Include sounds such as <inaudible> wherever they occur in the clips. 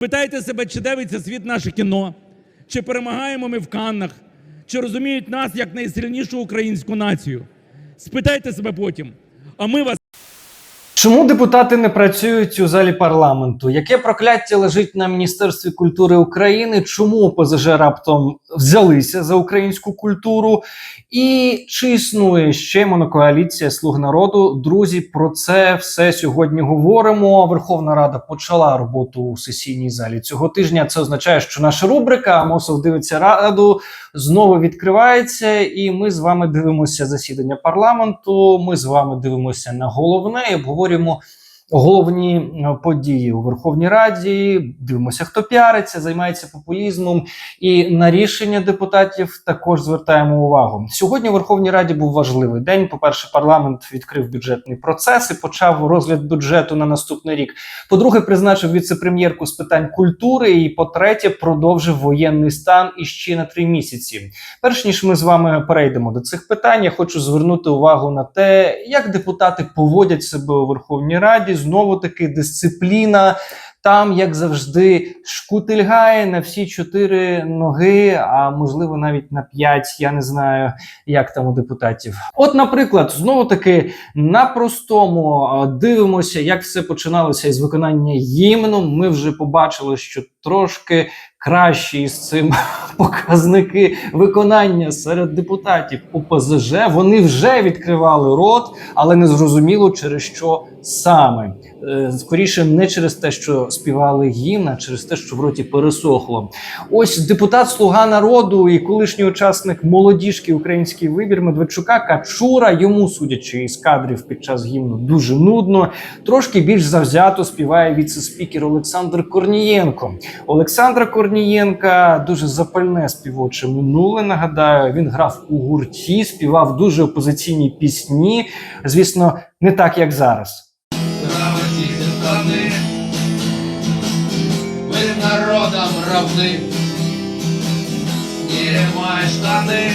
Питайте себе, чи дивиться світ наше кіно, чи перемагаємо ми в Каннах, чи розуміють нас як найсильнішу українську націю. Спитайте себе потім. А ми вас Чому депутати не працюють у залі парламенту? Яке прокляття лежить на Міністерстві культури України? Чому ОПЗЖ раптом взялися за українську культуру? І чи існує ще монокоаліція слуг народу? Друзі, про це все сьогодні говоримо. Верховна Рада почала роботу у сесійній залі цього тижня. Це означає, що наша рубрика Мосов дивиться раду знову відкривається, і ми з вами дивимося засідання парламенту. Ми з вами дивимося на головне і обговорюємо головні е, події у Верховній Раді. Дивимося, хто піариться, займається популізмом, і на рішення депутатів також звертаємо увагу. Сьогодні у Верховній Раді був важливий день. По перше, парламент відкрив бюджетний процес і почав розгляд бюджету на наступний рік. По-друге, призначив віце-прем'єрку з питань культури. І по-третє, продовжив воєнний стан іще на три місяці. Перш ніж ми з вами перейдемо до цих питань, я хочу звернути увагу на те, як депутати поводять себе у Верховній Раді. Знову таки дисципліна. Там, як завжди, шкутильгає на всі чотири ноги, а можливо навіть на п'ять. Я не знаю, як там у депутатів. От, наприклад, знову таки на простому дивимося, як все починалося із виконання гімну. Ми вже побачили, що трошки кращі з цим <laughs> показники виконання серед депутатів ОПЗЖ. Вони вже відкривали рот, але не зрозуміло через що саме. Е, Скоріше не через те, що співали гімн, а через те, що в роті пересохло. Ось депутат Слуга народу і колишній учасник молодіжки Український вибір Медведчука Качура. Йому, судячи із кадрів під час гімну, дуже нудно. Трошки більш завзято співає віце-спікер Олександр Корнієнко. Олександра Корнієнка дуже запальне співоче минуле. Нагадаю, він грав у гурті, співав дуже опозиційні пісні. Звісно, не так як зараз. Правоті стороны, вы народом равны, снимай штаны,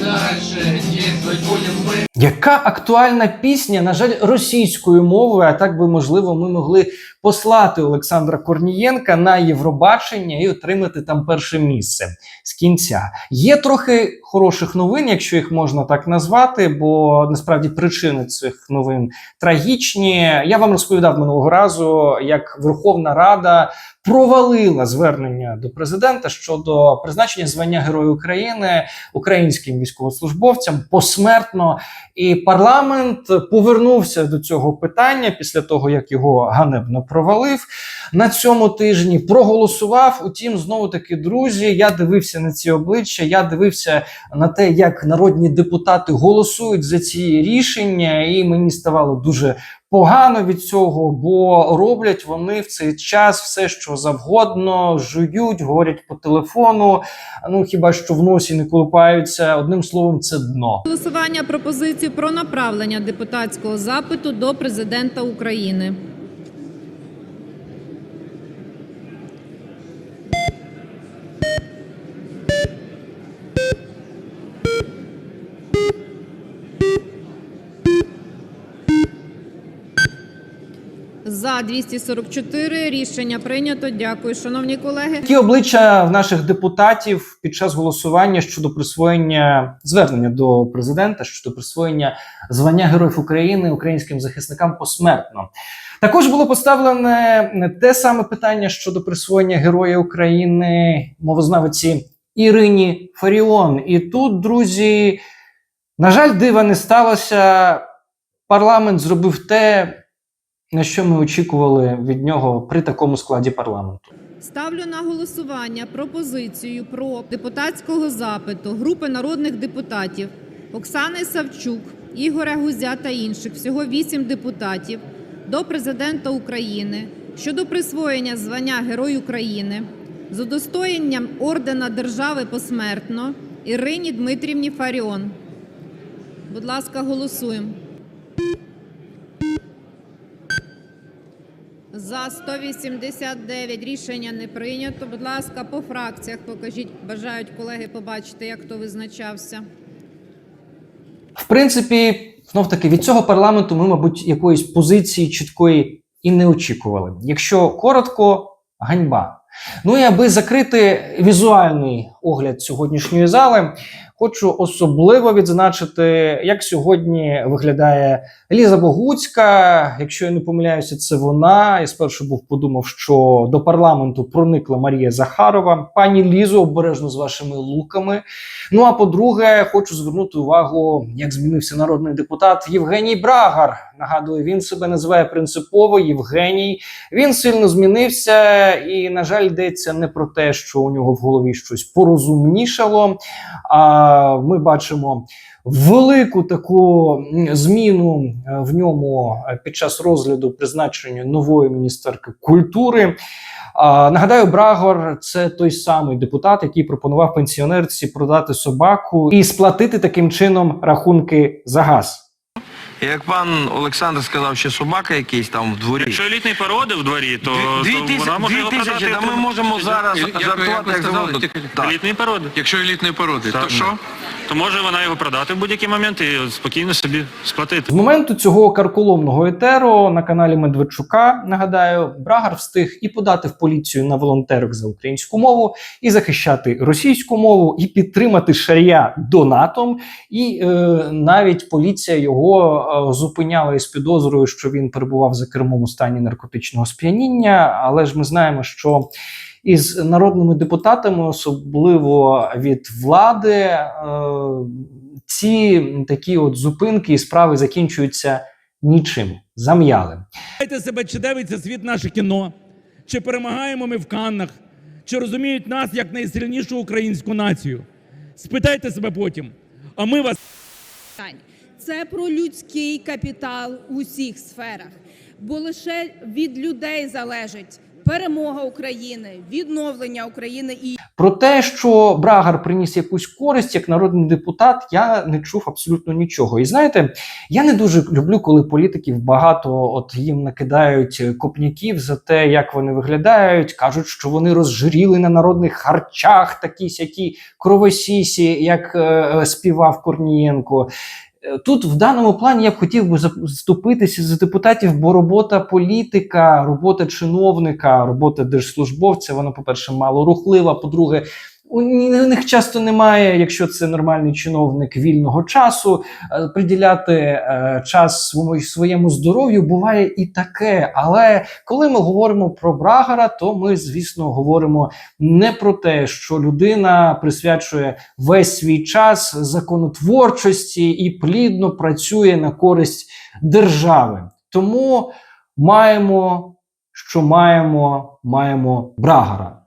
дальше действовать будем мы. Яка актуальна пісня, на жаль, російською мовою, а так би можливо, ми могли послати Олександра Корнієнка на Євробачення і отримати там перше місце з кінця. Є трохи хороших новин, якщо їх можна так назвати, бо насправді причини цих новин трагічні. Я вам розповідав минулого разу, як Верховна Рада провалила звернення до президента щодо призначення звання Героя України українським військовослужбовцям посмертно. І парламент повернувся до цього питання після того, як його ганебно провалив на цьому тижні. Проголосував. Утім, знову таки, друзі, я дивився на ці обличчя. Я дивився на те, як народні депутати голосують за ці рішення, і мені ставало дуже. Погано від цього, бо роблять вони в цей час все, що завгодно, жують, говорять по телефону. Ну хіба що в носі не колупаються. Одним словом, це дно. Голосування пропозицію про направлення депутатського запиту до президента України. За 244 рішення прийнято. Дякую, шановні колеги. Такі обличчя в наших депутатів під час голосування щодо присвоєння звернення до президента щодо присвоєння звання Героїв України українським захисникам посмертно. Також було поставлене те саме питання щодо присвоєння Героя України мовознавиці Ірині Фаріон. І тут, друзі, на жаль, дива не сталося. Парламент зробив те, на що ми очікували від нього при такому складі парламенту. Ставлю на голосування пропозицію про депутатського запиту групи народних депутатів Оксани Савчук, Ігоря Гузя та інших, всього 8 депутатів, до президента України щодо присвоєння звання Герой України з удостоєнням ордена держави посмертно Ірині Дмитрівні Фаріон. Будь ласка, голосуємо. За 189 рішення не прийнято. Будь ласка, по фракціях покажіть. Бажають колеги побачити, як хто визначався. В принципі, знов таки від цього парламенту ми, мабуть, якоїсь позиції чіткої і не очікували. Якщо коротко, ганьба. Ну і аби закрити візуальний огляд сьогоднішньої зали, хочу особливо відзначити, як сьогодні виглядає Ліза Богуцька. Якщо я не помиляюся, це вона. Я спершу був подумав, що до парламенту проникла Марія Захарова. Пані Лізо, обережно з вашими луками. Ну а по-друге, хочу звернути увагу, як змінився народний депутат Євгеній Брагар. Нагадую, він себе називає принципово Євгеній. Він сильно змінився, і, на жаль, йдеться не про те, що у нього в голові щось порозумнішало. А ми бачимо велику таку зміну е, в ньому е, під час розгляду призначення нової міністерки культури. Нагадаю, Брагор це той самий депутат, який пропонував пенсіонерці продати собаку і сплатити таким чином рахунки за газ. Як пан Олександр сказав, що собака якийсь там в дворі. Якщо елітні породи в дворі, то, Дві, то дві, вона тисячі, може дві його тисячі, продати. та ми можемо зараз Як- як- жартувати як ви сказали, завгодно. тільки- Так. Елітні породи. Якщо елітної породи, то що? То може вона його продати в будь-який момент і спокійно собі сплатити. З моменту цього карколомного етеру на каналі Медведчука, нагадаю, Брагар встиг і подати в поліцію на волонтерок за українську мову, і захищати російську мову, і підтримати шарія донатом. І е, навіть поліція його е, зупиняла із підозрою, що він перебував за кермом у стані наркотичного сп'яніння. Але ж ми знаємо, що із народними депутатами, особливо від влади, е, ці такі от зупинки і справи закінчуються нічим. Зам'яли. Питайте себе, чи дивиться світ наше кіно, чи перемагаємо ми в Каннах, чи розуміють нас як найсильнішу українську націю. Спитайте себе потім. А ми вас. Це про людський капітал у всіх сферах, бо лише від людей залежить перемога України, відновлення України і Про те, що Брагар приніс якусь користь як народний депутат, я не чув абсолютно нічого. І знаєте, я не дуже люблю, коли політиків багато от їм накидають копняків за те, як вони виглядають, кажуть, що вони розжиріли на народних харчах, такі сякі кровосісі, як е, співав Корнієнко. Е, Тут в даному плані я б хотів би заступитися за депутатів, бо робота політика, робота чиновника, робота держслужбовця, вона, по-перше, мало рухлива. По-друге, у них часто немає, якщо це нормальний чиновник, вільного часу. Е, Приділяти е, час своєму, своєму здоров'ю буває і таке. Але коли ми говоримо про Брагара, то ми, звісно, говоримо не про те, що людина присвячує весь свій час законотворчості і плідно працює на користь держави. Тому маємо, що маємо, маємо Брагара.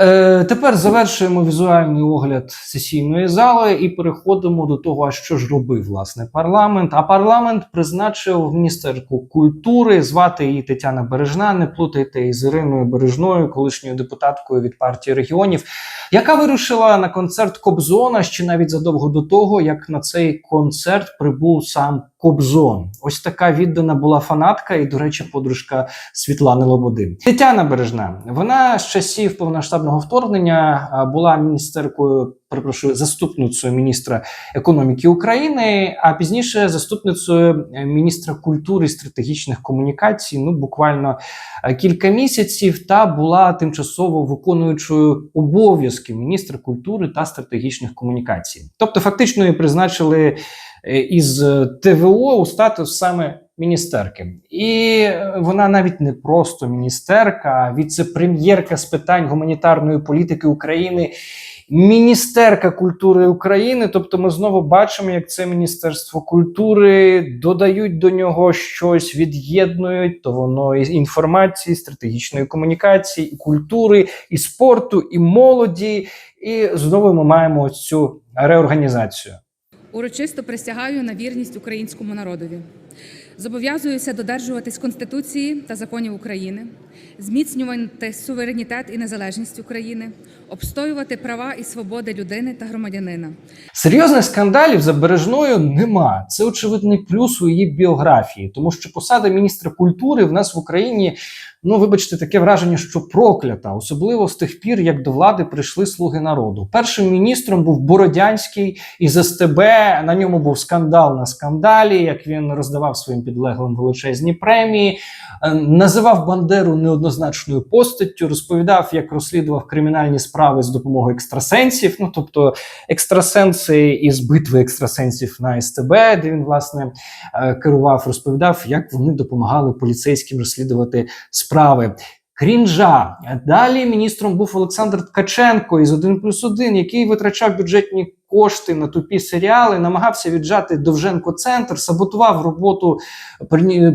Е, тепер завершуємо візуальний огляд сесійної зали і переходимо до того, що ж робив власне парламент. А парламент призначив міністерку культури. Звати її Тетяна Бережна. Не плутайте із Іриною Бережною, колишньою депутаткою від партії регіонів, яка вирушила на концерт Кобзона ще навіть задовго до того, як на цей концерт прибув сам Кобзон. Ось така віддана була фанатка, і, до речі, подружка Світлани Лободи. Тетяна Бережна. Вона з часів повноштабного вторгнення була міністеркою, перепрошую, заступницею міністра економіки України, а пізніше заступницею е, міністра культури і стратегічних комунікацій. Ну буквально е, кілька місяців, та була тимчасово виконуючою обов'язки міністра культури та стратегічних комунікацій. Тобто, фактично її призначили із е, ТВО у статус саме міністерки. І е, вона навіть не просто міністерка, а віце-прем'єрка з питань гуманітарної політики України. Міністерка культури України, тобто ми знову бачимо, як це Міністерство культури додають до нього щось, від'єднують, то воно і інформації, стратегічної комунікації, і культури, і спорту, і молоді. І знову ми маємо цю реорганізацію. Урочисто присягаю на вірність українському народові. Зобов'язуюся додержуватись Конституції та законів України, зміцнювати суверенітет і незалежність України, обстоювати права і свободи людини та громадянина, Серйозних скандалів за Бережною нема. Це очевидний плюс у її біографії, тому що посада міністра культури в нас в Україні ну вибачте, таке враження, що проклята, особливо з тих пір, як до влади прийшли слуги народу. Першим міністром був Бородянський із СТБ. На ньому був скандал на скандалі, як він роздавав своїм підлеглим величезні премії, е, називав Бандеру неоднозначною постаттю, розповідав, як розслідував кримінальні справи з допомогою екстрасенсів. Ну тобто екстрасенси із битви екстрасенсів на СТБ, де він власне е, керував, розповідав, як вони допомагали поліцейським розслідувати справи. Крінжа. Далі міністром був Олександр Ткаченко із 1 плюс 1, який витрачав бюджетні кошти на тупі серіали, намагався віджати Довженко центр, саботував роботу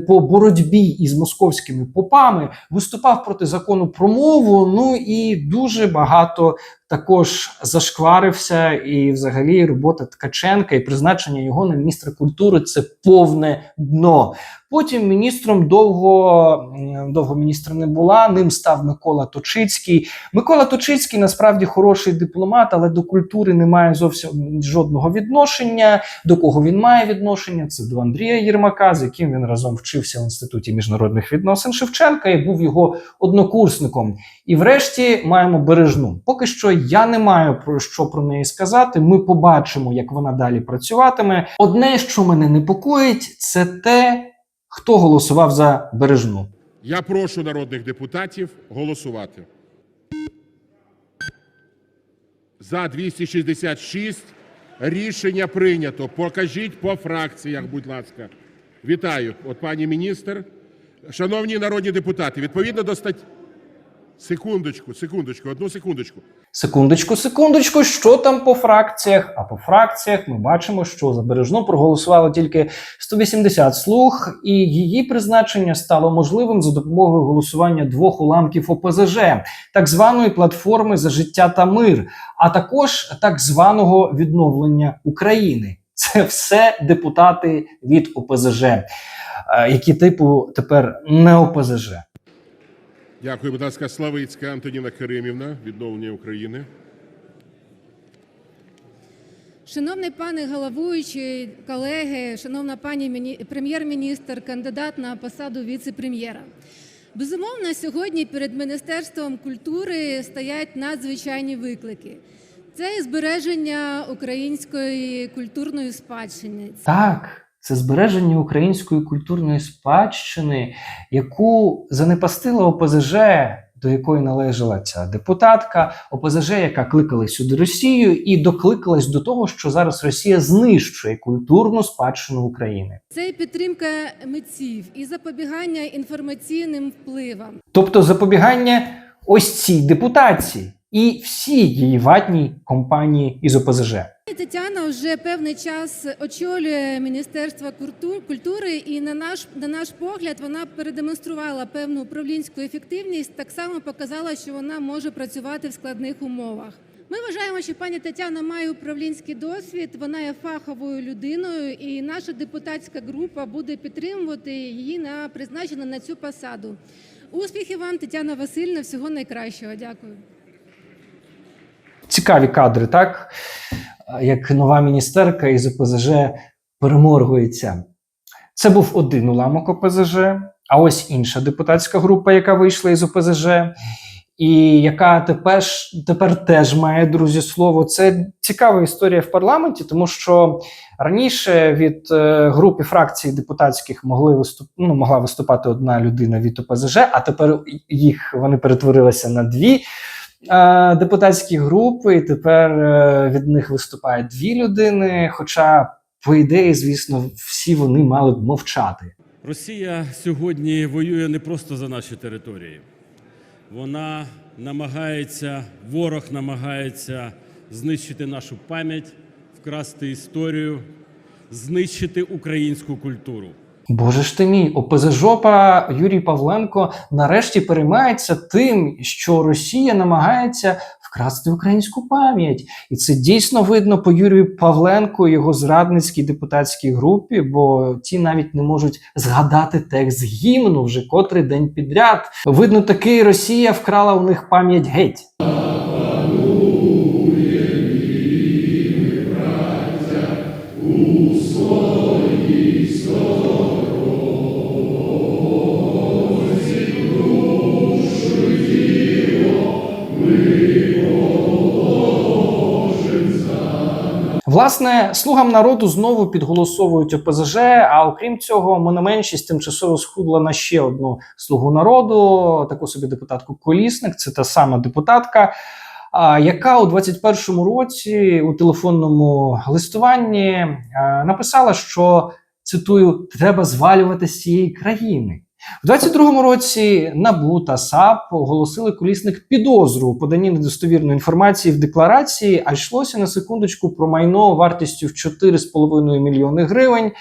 по боротьбі із московськими попами, виступав проти закону про мову. Ну і дуже багато також зашкварився. І, взагалі, робота Ткаченка і призначення його на міністра культури це повне дно. Потім міністром довго, довго міністром не була. Ним став Микола Точицький. Микола Точицький насправді хороший дипломат, але до культури не має жодного відношення. До кого він має відношення? Це до Андрія Єрмака, з яким він разом вчився в інституті міжнародних відносин Шевченка і був його однокурсником. І врешті маємо бережну. Поки що я не маю про що про неї сказати. Ми побачимо, як вона далі працюватиме. Одне, що мене непокоїть, це те, хто голосував за бережну. Я прошу народних депутатів голосувати. За 266 рішення прийнято. Покажіть по фракціях, будь ласка. Вітаю, от пані міністр. Шановні народні депутати, відповідно до статті. Секундочку, секундочку, одну секундочку. Секундочку, секундочку, що там по фракціях? А по фракціях ми бачимо, що за бережну проголосувало тільки 180 слуг, і її призначення стало можливим за допомогою голосування двох уламків ОПЗЖ, так званої платформи за життя та мир, а також так званого відновлення України. Це все депутати від ОПЗЖ, е, які типу тепер не ОПЗЖ. Дякую, будь ласка, Славицька Антоніна Керимівна, відновлення України. Шановний пане головуючий, колеги, шановна пані міні- прем'єр-міністр, кандидат на посаду віце-прем'єра. Безумовно, сьогодні перед Міністерством культури стоять надзвичайні виклики. Це і збереження української культурної спадщини. Так, це збереження української культурної спадщини, яку занепастила ОПЗЖ, до якої належала ця депутатка, ОПЗЖ, яка кликала сюди Росію, і докликалась до того, що зараз Росія знищує культурну спадщину України. Це і підтримка митців і запобігання інформаційним впливам. Тобто запобігання ось цій депутації і всій її ватній компанії із ОПЗЖ. Тетяна вже певний час очолює Міністерство культури, і на наш на наш погляд вона передемонструвала певну управлінську ефективність. Так само показала, що вона може працювати в складних умовах. Ми вважаємо, що пані Тетяна має управлінський досвід. Вона є фаховою людиною, і наша депутатська група буде підтримувати її на призначення на цю посаду. Успіхів вам, Тетяна Васильівна, всього найкращого. Дякую. цікаві кадри, так? Як нова міністерка із ОПЗЖ переморгується. Це був один уламок ОПЗЖ, а ось інша депутатська група, яка вийшла із ОПЗЖ, і яка тепер, тепер теж має друзі слово. Це цікава історія в парламенті, тому що раніше від е, групи фракцій депутатських могли виступ, ну, могла виступати одна людина від ОПЗЖ, а тепер їх вони перетворилися на дві депутатські групи, і тепер е, від них виступають дві людини. Хоча, по ідеї, звісно, всі вони мали б мовчати. Росія сьогодні воює не просто за наші території. Вона намагається, ворог намагається знищити нашу пам'ять, вкрасти історію, знищити українську культуру. Боже ж ти мій, ОПЗЖопа Юрій Павленко нарешті переймається тим, що Росія намагається вкрасти українську пам'ять. І це дійсно видно по Юрію Павленку його зрадницькій депутатській групі, бо ті навіть не можуть згадати текст гімну вже котрий день підряд. Видно, таки Росія вкрала у них пам'ять геть. Власне, слугам народу знову підголосовують ОПЗЖ. А окрім цього, мономеншість тимчасово схудла на ще одну слугу народу, таку собі депутатку Колісник. Це та сама депутатка, яка у 21-му році у телефонному листуванні написала, що цитую: треба звалювати з цієї країни. У 22-му році НАБУ та САП оголосили колісник підозру у поданні недостовірної інформації в декларації, а йшлося на секундочку про майно вартістю в 4,5 мільйони гривень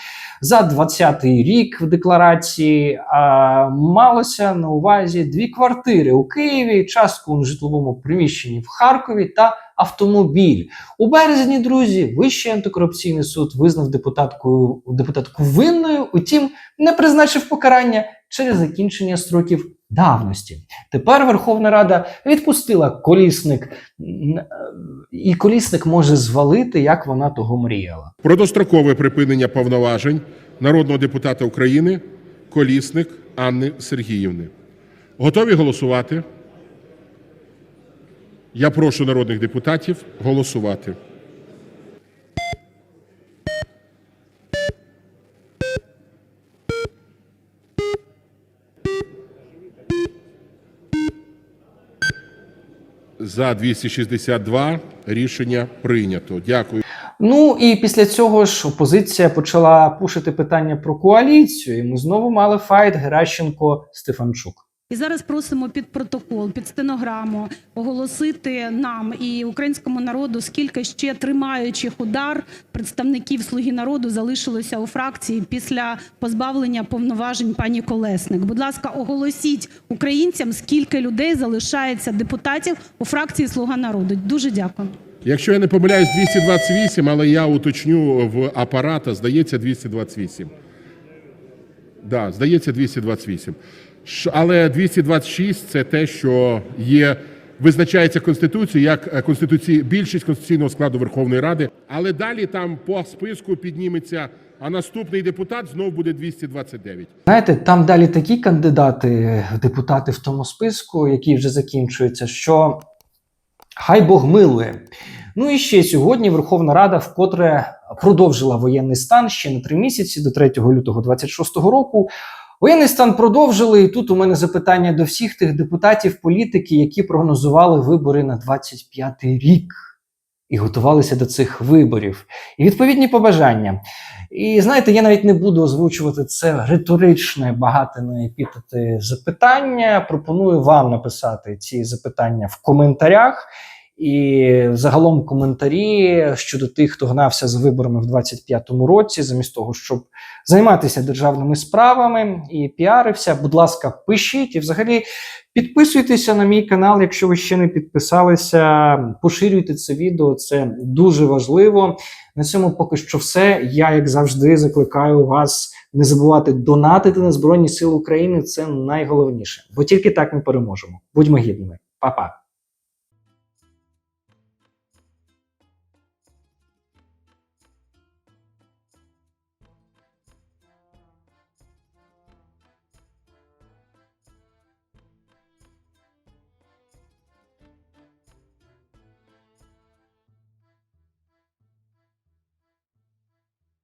за 20-й рік в декларації. А малося на увазі дві квартири у Києві, частку у житловому приміщенні в Харкові та автомобіль. У березні, друзі, Вищий антикорупційний суд визнав депутатку, депутатку винною, утім, не призначив покарання через закінчення строків давності. Тепер Верховна Рада відпустила колісник, е, і колісник може звалити, як вона того мріяла. Про дострокове припинення повноважень народного депутата України Колісник Анни Сергіївни. Готові голосувати? Я прошу народних депутатів голосувати. За 262 рішення прийнято. Дякую. Ну і після цього ж опозиція почала пушити питання про коаліцію, і ми знову мали файт Геращенко Стефанчук. І зараз просимо під протокол, під стенограму оголосити нам і українському народу, скільки ще тримаючих удар представників Слуги народу залишилося у фракції після позбавлення повноважень пані Колесник. Будь ласка, оголосіть українцям, скільки людей залишається депутатів у фракції Слуга народу. Дуже дякую. Якщо я не помиляюсь, 228, але я уточню в апарата, здається, 228. Да, здається, 228. Але 226 це те, що є, визначається Конституцією як е, конституції, більшість конституційного складу Верховної Ради. Але далі там по списку підніметься, а наступний депутат знов буде 229. Знаєте, там далі такі кандидати депутати в тому списку, який вже закінчується, що хай Бог милує. Ну і ще сьогодні Верховна Рада вкотре продовжила воєнний стан ще на три місяці до 3 лютого 26 року. Воєнний стан продовжили, і тут у мене запитання до всіх тих депутатів, політики, які прогнозували вибори на 25-й рік і готувалися до цих виборів. І відповідні побажання. І знаєте, я навіть не буду озвучувати це риторичне, багате на епітети запитання. Пропоную вам написати ці запитання в коментарях. І загалом коментарі щодо тих, хто гнався з виборами в 25-му році, замість того, щоб займатися державними справами і піарився. Будь ласка, пишіть і взагалі підписуйтеся на мій канал, якщо ви ще не підписалися. Поширюйте це відео, це дуже важливо. На цьому поки що все. Я, як завжди, закликаю вас не забувати донатити на Збройні Сили України. Це найголовніше, бо тільки так ми переможемо. Будьмо гідними, Па-па.